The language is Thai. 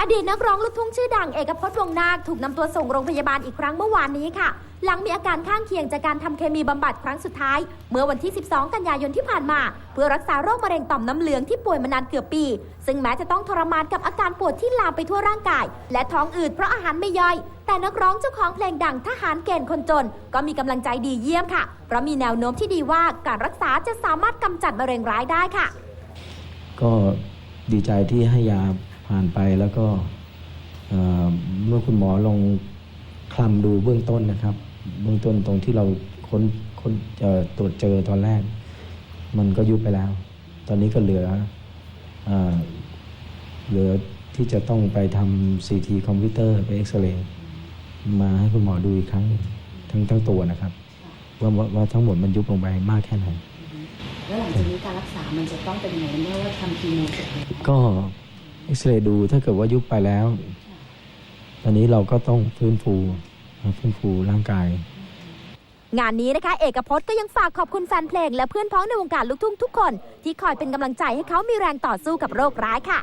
อดีตนักร้องลูกทุ่งชื่อดังเอกพจน์วงนาคถูกนำตัวส่งโรงพยาบาลอีกครั้งเมื่อวานนี้ค่ะ หลังมีอาการข้างเคียงจากการทำเคมีบำบัดครั้งสุดท้าย เมื่อวันที่ 12 กันยายนที่ผ่านมา เพื่อรักษาโรคมะเร็งต่อมน้ำเหลืองที่ป่วยมานานเกือบปี ซึ่งแม้จะต้องทรมานกับอาการปวดที่ลามไปทั่วร่างกาย และท้องอืดเพราะอาหารไม่ย่อย แต่นักร้องเจ้าของเพลงดังทหารเกณฑ์คนจน ก็มีกำลังใจดีเยี่ยมค่ะ เพราะมีแนวโน้มที่ดีว่าการรักษาจะสามารถกำจัดมะเร็งร้ายได้ค่ะ ก็ดีใจที่ให้ยา ผ่านไปแล้วก็เอ่อเมื่อคุณหมอลองคลำดูเบื้องต้นนะครับ เบื้องต้นตรงที่เราค้นค้นเอ่อตรวจเจอตอนแรก มันก็ยุบไปแล้ว ตอนนี้ก็เหลือเอ่อเหลือที่จะต้องไปทำซีทีคอมพิวเตอร์ไปเอ็กซเรย์มาให้คุณหมอดูอีกครั้งหนึ่งทั้งทั้งตัวนะครับว่าว่าว่าทั้งหมดมันยุบลงไปมากแค่ไหนแล้วหลังจากนี้การรักษามันจะต้องเป็นยังไงเมื่อว่าทำคีโมเสร็จแล้วก็ เอ็กซเรย์ดูถ้าเกิดว่ายุบไปแล้ว ตอนนี้เราก็ต้องฟื้นฟูฟื้นฟูร่างกาย งานนี้นะคะ เอกพจน์ก็ยังฝากขอบคุณแฟนเพลง และเพื่อนพ้องในวงการลูกทุ่งทุกคน ที่คอยเป็นกำลังใจให้เขามีแรงต่อสู้กับโรคร้ายค่ะ